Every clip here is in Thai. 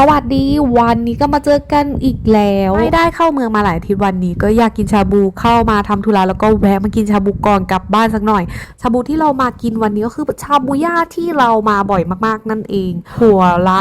สวัสดีวันนี้ก็มาเจอกันอีกแล้วไม่ได้เข้าเมืองมาหลายอาทิตย์วันนี้ ก็อยากกินชาบูเข้ามาทำธุระแล้วก็แวะมากินชาบูก่อนกลับบ้านสักหน่อย ชาบูที่เรามากินวันนี้ก็คือชาบูย่าที่เรามาบ่อยมากๆนั่นเอง หัวละ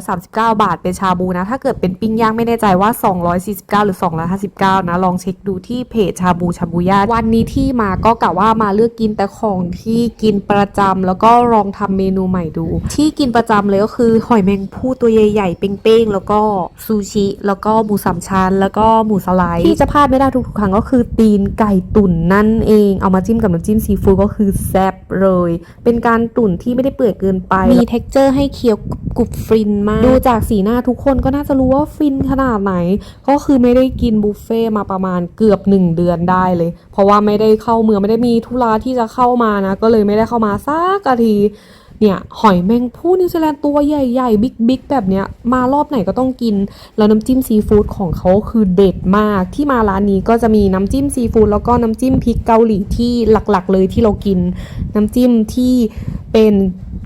139 บาทเป็นชาบูนะ ถ้าเกิดเป็นปิ้งย่างไม่แน่ใจว่า 249 หรือ 259 นะ ลองเช็คดูที่เพจชาบูชาบูย่าวันนี้ที่มาก็กะว่ามาเลือกกินแต่ของที่กินประจำแล้วก็ลองทำเมนูใหม่ดู ที่กินประจำเลยก็คือหอยแมงภู่ตัวใหญ่ๆเป้งๆ แล้วก็ซูชิ แล้วก็หมูสามชั้น แล้วก็หมูสไลด์ที่จะพลาดไม่ได้ทุกๆครั้งก็คือตีนไก่ตุ๋นนั่นเอง เอามาจิ้มกับน้ำจิ้มซีฟู้ดก็คือแซ่บเลย เป็นการตุ๋นที่ไม่ได้เปื่อยเกินไป มีเท็กเจอร์ให้เคี้ยวกรุบๆฟินมาก ดูจากสีหน้าทุกคนก็น่าจะรู้ว่าฟินขนาดไหน ก็คือไม่ได้กินบุฟเฟ่ต์มาประมาณเกือบ 1 เดือนได้เลย เพราะว่าไม่ได้เข้าเมืองไม่ได้มีธุระที่จะเข้ามานะ ก็เลยไม่ได้เข้ามาสักอาที เนี่ยหอยแมงผู้นิวซีแลนด์ตัวใหญ่ๆ บิ๊กๆ แบบเนี้ยมารอบไหนก็ต้องกิน แล้วน้ำจิ้มซีฟู้ดของเขาคือเด็ดมากที่มาร้านนี้ก็จะมีน้ำจิ้มซีฟู้ดแล้วก็น้ำจิ้มพริกเกาหลีที่หลักๆ เลยที่เรากิน น้ำจิ้มที่เป็น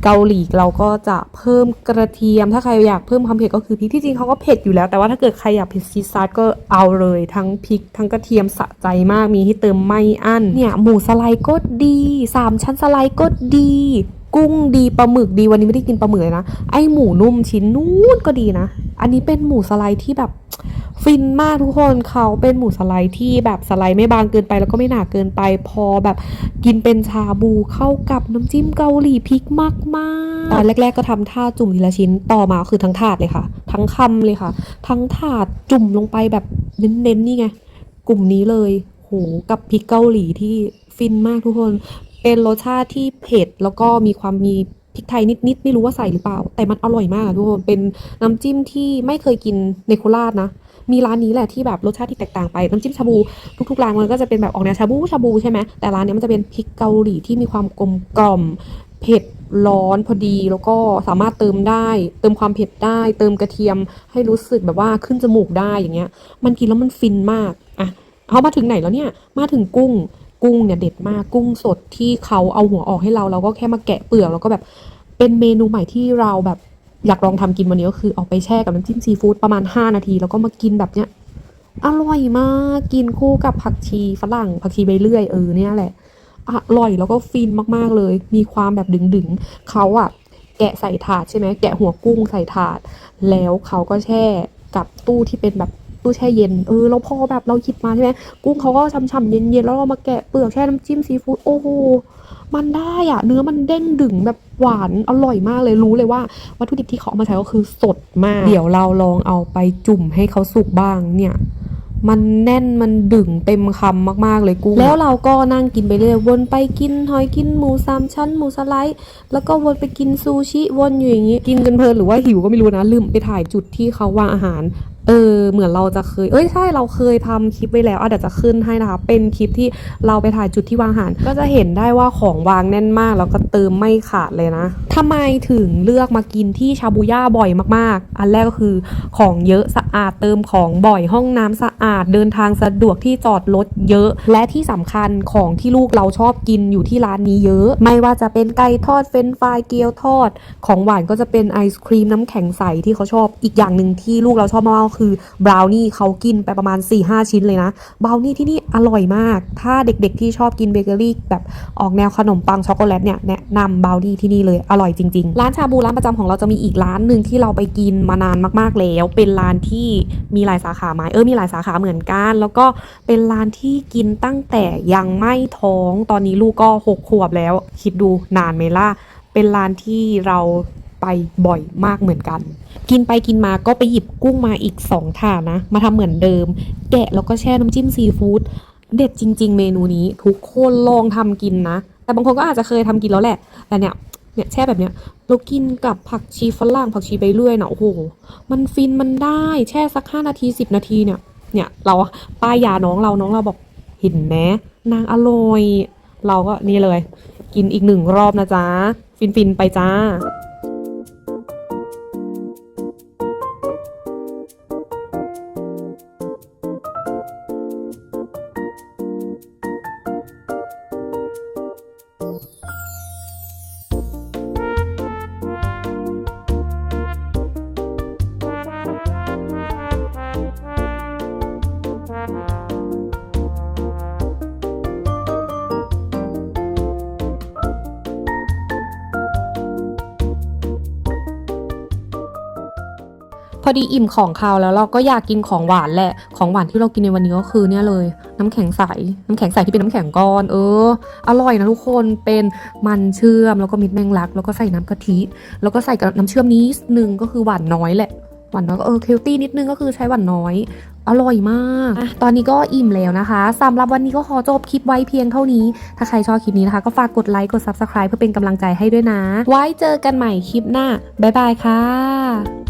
เกาหลีเราก็จะเพิ่มกระเทียม ถ้าใครอยากเพิ่มความเผ็ดก็คือพริกที่จริงเขาก็เผ็ดอยู่แล้ว แต่ว่าถ้าเกิดใครอยากเผ็ดซีซัดก็เอาเลยทั้งพริกทั้งกระเทียมสะใจมากมีให้เติมไม่อั้นเนี่ยหมูสไลด์ก็ดีสามชั้นสไลด์ก็ดี กุ้งดีปลาหมึกดีวันนี้ไม่ได้กินปลาหมึกเลยนะไอหมูนุ่มชิ้นนู้นก็ดีนะ อันนี้เป็นหมูสไลด์ที่แบบฟินมากทุกคนเขาเป็นหมูสไลด์ที่แบบสไลด์ไม่บางเกินไป แล้วก็ไม่หนาเกินไปพอแบบกินเป็นชาบูเข้ากับน้ำจิ้มเกาหลีพริกมากมากๆตอนแรก ๆ ก็ทำท่าจุ่มทีละชิ้นต่อมาคือทั้งถาดเลยค่ะ ทั้งคำเลยค่ะ ทั้งถาดจุ่มลงไปแบบเน้นๆนี่ไงกลุ่มนี้เลยโหกับพริกเกาหลีที่ฟินมากทุกคน เป็นรสชาติที่เผ็ดแล้วก็มีความมีพริกไทยนิดๆ ไม่รู้ว่าใส่หรือเปล่า แต่มันอร่อยมากทุกคน เป็นน้ำจิ้มที่ไม่เคยกินในโคราชนะ มีร้านนี้แหละที่แบบรสชาติที่แตกต่างไป น้ำจิ้มชาบู ทุกๆร้านมันก็จะเป็นแบบออกแนวชาบูชาบูใช่ไหมแต่ร้านนี้มันจะเป็นพริกเกาหลีที่มีความกลมกล่อมเผ็ดร้อนพอดีแล้วก็สามารถเติมได้ เติมความเผ็ดได้ เติมกระเทียมให้รู้สึกแบบว่าขึ้นจมูกได้อย่างเงี้ย มันกินแล้วมันฟินมากอะเอามาถึงไหนแล้วเนี่ย มาถึงกุ้ง กุ้งเนี่ยเด็ดมากกุ้งสดที่เขาเอาหัวออกให้เราเราก็แค่มาแกะเปลือกแล้วก็แบบเป็นเมนูใหม่ที่เราแบบอยากลองทำกินวันนี้ก็คือเอาไปแช่กับน้ำจิ้มซีฟู้ดประมาณ 5 นาที แล้วก็มากินแบบเนี้ยอร่อยมากกินคู่กับผักชีฝรั่งผักชีใบเลื่อยเออเนี่ยแหละอร่อยแล้วก็ฟินมากๆเลย มีความแบบดึงๆเขาอะแกะใส่ถาดใช่ไหมแกะหัวกุ้งใส่ถาด แล้วเขาก็แช่กับตู้ที่เป็นแบบ ตู้แช่เย็นเออเราพอแบบเราหยิบมาใช่ไหมกุ้งเขาก็ช่ำๆเย็นๆแล้วเรามาแกะเปลือกแช่น้ำจิ้มซีฟู้ดโอ้โหมันได้อะเนื้อมันเด้งดึงแบบหวานอร่อยมากเลยรู้เลยว่าวัตถุดิบที่เขาเอามาใช้ก็คือสดมาก เดี๋ยวเราลองเอาไปจุ่มให้เขาสุกบ้างเนี่ยมันแน่นมันดึงเต็มคำมากๆเลยกุ้งแล้วเราก็นั่งกินไปเรื่อยวนไปกินหอยกินหมูสามชั้นหมูสไลด์แล้วก็วนไปกินซูชิวนอยู่อย่างนี้ กินจนเพลินหรือว่าหิวก็ไม่รู้นะลืมไปถ่ายจุดที่เขาวางอาหาร เออเหมือนเราจะเคย เอ้ยใช่เราเคยทำคลิปไว้แล้วอะเดี๋ยวจะขึ้นให้นะคะ เป็นคลิปที่เราไปถ่ายจุดที่วางอาหาร ก็จะเห็นได้ว่าของวางแน่นมาก แล้วก็เติมไม่ขาดเลยนะทำไมถึงเลือกมากินที่ชาบูย่าบ่อยมากๆ อันแรกก็คือของเยอะสะอาดเติมของบ่อยห้องน้ำสะอาดเดินทางสะดวกที่จอดรถเยอะ และที่สำคัญของที่ลูกเราชอบกินอยู่ที่ร้านนี้เยอะ ไม่ว่าจะเป็นไก่ทอดเฟรนฟรายเกี๊ยวทอด ของหวานก็จะเป็นไอศครีมน้ำแข็งใสที่เขาชอบอีกอย่างหนึ่งที่ลูกเราชอบมากคือบราวนี่เขากินไปประมาณ 4-5 ชิ้นเลยนะบราวนี่ที่นี่อร่อยมาก ถ้าเด็กๆที่ชอบกินเบเกอรี่แบบออกแนวขนมปังช็อกโกแลตเนี่ยแนะนำบราวนี่ที่นี่เลยอร่อยจริงๆ ร้านชาบูร้านประจำของเราจะมีอีกร้านหนึ่งที่เราไปกินมานานมากๆแล้ว เป็นร้านที่มีหลายสาขาไหมเออมีหลายสาขาเหมือนกัน แล้วก็เป็นร้านที่กินตั้งแต่ยังไม่ท้องตอนนี้ลูกก็หกขวบแล้ว คิดดูนานไหมล่ะเป็นร้านที่เรา ไปบ่อยมากเหมือนกัน กินไปกินมาก็ไปหยิบกุ้งมาอีก2ถาดนะ มาทำเหมือนเดิม แกะแล้วก็แช่น้ำจิ้มซีฟู้ดเด็ดจริง ๆ เมนูนี้ทุกคนลองทำกินนะ แต่บางคนก็อาจจะเคยทำกินแล้วแหละ แต่เนี่ยเนี่ยแช่แบบเนี้ยเรากินกับผักชีฝรั่งผักชีใบเลื่อยเนาะโอ้โห มันฟินมันได้แช่สักห้านาทีสิบนาทีเนี่ย เนี่ยเราป้ายยาน้องเราน้องเราบอกเห็นไหมนางอร่อย เราก็นี่เลย กินอีกหนึ่งรอบนะจ๊ะ ฟินฟินๆไปจ้า พอดีอิ่มของคาวแล้วเราก็อยากกินของหวานแหละ ของหวานที่เรากินในวันนี้ก็คือเนี่ยเลย น้ำแข็งใส น้ำแข็งใสที่เป็นน้ำแข็งก้อน เออ อร่อยนะทุกคน เป็นมันเชื่อม แล้วก็มิตรแมงลัก แล้วก็ใส่น้ำกะทิ แล้วก็ใส่กับน้ำเชื่อมนิดนึงก็คือหวานน้อยแหละ หวานน้อยก็เออเคลตี้นิดนึงก็คือใช้หวานน้อย อร่อยมากอะตอนนี้ก็อิ่มแล้วนะคะสำหรับวันนี้ก็ขอจบคลิปไว้เพียงเท่านี้ ถ้าใครชอบคลิปนี้นะคะ ก็ฝากกดไลค์กด Subscribe เพื่อเป็นกำลังใจให้ด้วยนะ ไว้เจอกันใหม่คลิปหน้าบ๊ายบายค่ะ